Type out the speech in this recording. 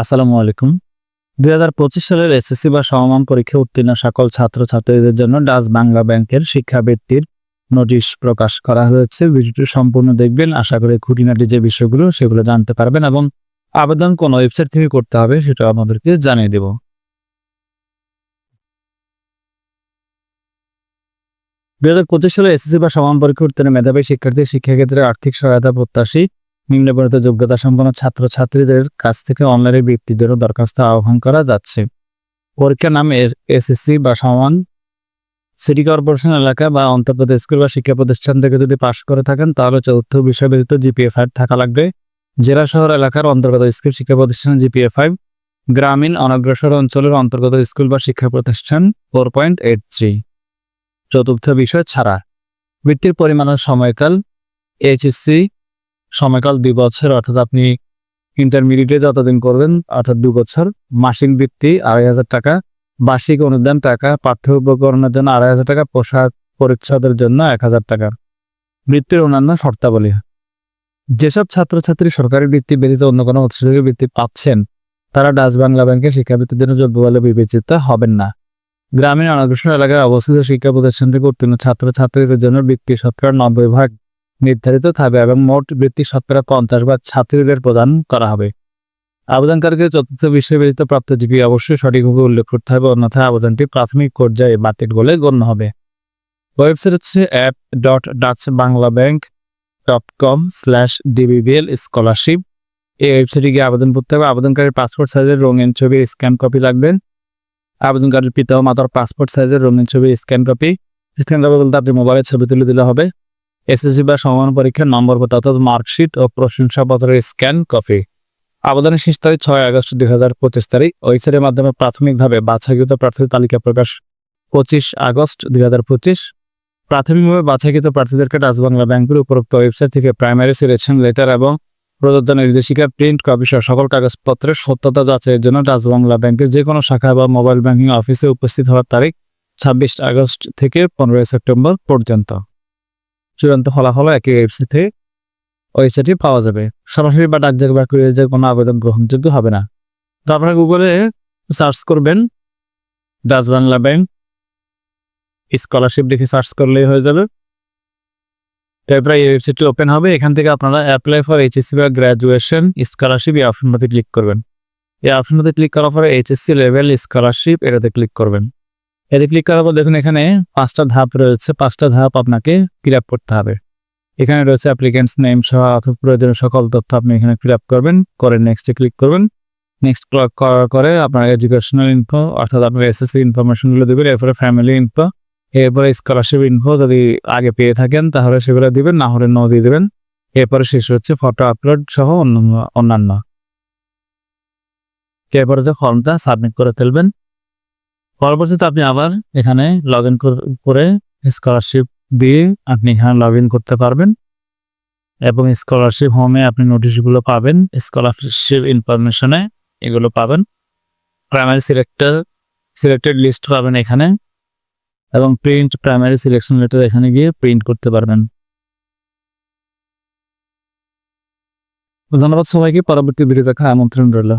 আসসালামু আলাইকুম। দুই হাজার পঁচিশ সালের এসএসসি বা সমমান পরীক্ষা উত্তীর্ণ সকল ছাত্রছাত্রীদের জন্য ডাচ বাংলা ব্যাংকের শিক্ষাবৃত্তির নোটিশ প্রকাশ করা হয়েছে। ভিডিওটি সম্পূর্ণ দেখবেন। আশা করি খুঁটিনাটি যে বিষয়গুলো, সেগুলো জানতে পারবেন এবং আবেদন কোন ওয়েবসাইট থেকে করতে হবে, সেটা আমাদেরকে জানিয়ে দেব। দুই হাজার পঁচিশ সালে এসএসসি বা সমান পরীক্ষা উত্তীর্ণ মেধাবী শিক্ষার্থী, শিক্ষাক্ষেত্রে আর্থিক সহায়তা প্রত্যাশী নিম্নবর্ণিত যোগ্যতা সম্পন্ন ছাত্রছাত্রীদের কাছ থেকে অনলাইনে বৃত্তিদের দরখাস্ত আহ্বান করা যাচ্ছে। পরীক্ষার নাম এসএসসি বা সমান। সিটি কর্পোরেশন এলাকা বা অন্তর্গত স্কুল বা শিক্ষা প্রতিষ্ঠান থেকে যদি পাশ করে থাকেন, তাহলে চতুর্থ বিষয় ব্যতীত জিপিএ ফাইভ থাকা লাগবে। জেলা শহর এলাকার অন্তর্গত স্কুল, শিক্ষা প্রতিষ্ঠান জিপিএ ফাইভ। গ্রামীণ অনগ্রসর অঞ্চলের অন্তর্গত স্কুল বা শিক্ষা প্রতিষ্ঠান, ফোর পয়েন্ট এইট থ্রি। চতুর্থ বিষয় ছাড়া। বৃত্তির পরিমাণের সময়কাল। এইচএসসি সময়কাল দুই বছর, অর্থাৎ আপনি ইন্টারমিডিয়েটে যতদিন করবেন, অর্থাৎ দু বছর, মাসিক বৃত্তি আড়াই হাজার টাকা, বার্ষিক অনুদান টাকা, পাঠ্য উপকরণের জন্য আড়াই হাজার টাকা, পোশাক পরিচ্ছদের জন্য এক হাজার টাকা। বৃত্তির অন্যান্য শর্তাবলী। যেসব ছাত্রছাত্রী সরকারি বৃত্তি ব্যতীত অন্য কোনো উৎস বৃত্তি পাচ্ছেন, তারা ডাচ বাংলা ব্যাংকের শিক্ষাবৃত্তির জন্য যোগ্য বলে বিবেচিত হবেন না। গ্রামীণ অনগ্রসর এলাকায় অবস্থিত শিক্ষা প্রতিষ্ঠান থেকে উত্তীর্ণ ছাত্রছাত্রীদের জন্য বৃত্তি শতকরা নব্বই ভাগ নির্ধারিত থাকবে এবং মোট বৃত্তি শতকরা পঞ্চাশ ভাগ ছাত্রীদের প্রদান করা হবে। আবেদনকারীকে চতুর্থ বিশ্ববিদ্যালয় প্রাপ্ত জিপি অবশ্যই সঠিকভাবে উল্লেখ করতে হবে। অন্যথায় আবেদনটি প্রাথমিক পর্যায়ে বাতিল বলে গণ্য হবে। ওয়েবসাইট হচ্ছে app dot Dutch Bangla bank dot com slash DBBL scholarship এই ওয়েবসাইটে গিয়ে আবেদন করতে হবে। আবেদনকারীর পাসপোর্ট সাইজের রঙিন ছবির স্ক্যান কপি লাগবে। আবেদনকারীর পিতা ও মাতার পাসপোর্ট সাইজের রঙিন ছবির স্ক্যান কপি স্ক্যান কপি বলতে আপনি মোবাইলের ছবি তুলে দিলে হবে। এসএসসি বা সমান পরীক্ষার নম্বর পত্র অর্থাৎ মার্কশিট ও প্রশংসাপত্রের স্ক্যান কপি। আবেদনের শেষ তারিখ ছয় আগস্ট দুই হাজার পঁচিশ তারিখ। ওয়েবসাইটের মাধ্যমে প্রাথমিকভাবে বাছাইকৃত প্রার্থীর তালিকা প্রকাশ। পঁচিশ আগস্ট দুই হাজার পঁচিশ। প্রাথমিকভাবে বাছাইকৃত প্রার্থীদেরকে ডাচ বাংলা ব্যাংকের উপরোক্ত ওয়েবসাইট থেকে প্রাইমারি সিলেকশন লেটার এবং প্রদত্ত নির্দেশিকা, প্রিন্ট কপি সহ সকল কাগজপত্রের সত্যতা যাচাইয়ের জন্য ডাচ বাংলা ব্যাংকের যে কোনো শাখা বা মোবাইল ব্যাংকিং অফিসে উপস্থিত হওয়ার তারিখ ছাব্বিশ আগস্ট থেকে পনেরোই সেপ্টেম্বর পর্যন্ত। চূড়ান্ত ফলাফল একই ওয়েবসাইটে ওয়েবসাইটে পাওয়া যাবে। সরাসরি বা ডাকযোগ বা কুরিয়ার কোনো আবেদন গ্রহণযোগ্য হবে না। তো আপনারা গুগলে সার্চ করবেন ডাচ বাংলা ব্যাংক স্কলারশিপ লিখে সার্চ করলেই হয়ে যাবে। এরপরে এই ওয়েবসাইটটি ওপেন হবে। এখান থেকে আপনারা অ্যাপ্লাই ফর এইচএসসি বা গ্র্যাজুয়েশন স্কলারশিপ এই অপশনটাতে ক্লিক করবেন। এই অপশনটাতে ক্লিক করার পরে এইচএসসি লেভেল স্কলারশিপ এটাতে ক্লিক করবেন। এতে ক্লিক করার পর দেখুন এখানে পাঁচটা ধাপ রয়েছে। পাঁচটা ধাপ আপনাকে ফিল আপ করতে হবে। এখানে রয়েছে অ্যাপ্লিকেন্টস নেম সহ অথবা প্রয়োজনীয় সকল তথ্য আপনি এখানে ফিল আপ করবেন। করে নেক্সটে ক্লিক করবেন। নেক্সট ক্লিক করার পরে আপনার এডুকেশনাল ইনফো অর্থাৎ আপনার এসএসসি ইনফরমেশনগুলো দেবেন, এরপরে ফ্যামিলি ইনফো এরপরে স্কলারশিপ ইনফো যদি আগে পেয়ে থাকেন তাহলে সেগুলো দিবেন, না হলে ন দিয়ে দেবেন। এরপরে শেষ হচ্ছে ফটো আপলোড সহ অন্যান্য অন্যান্য। এরপরে যে ফর্মটা সাবমিট করে ফেলবেন। পরবর্তীতে আপনি আবার এখানে লগ করে স্কলারশিপ দিয়ে আপনি এখানে লগ করতে পারবেন। এবং স্কলারশিপ হোমে আপনি নোটিশগুলো পাবেন স্কলারশিপ ইনফরমেশনে এগুলো পাবেন। প্রাইমারি সিলেক্টর সিলেক্টেড লিস্ট পাবেন এখানে। এবং প্রিন্ট প্রাইমারি সিলেকশন লেটার এখানে গিয়ে প্রিন্ট করতে পারবেন। ধন্যবাদ সবাইকে, পরবর্তী ভিডিও দেখা আমন্ত্রণ রইল।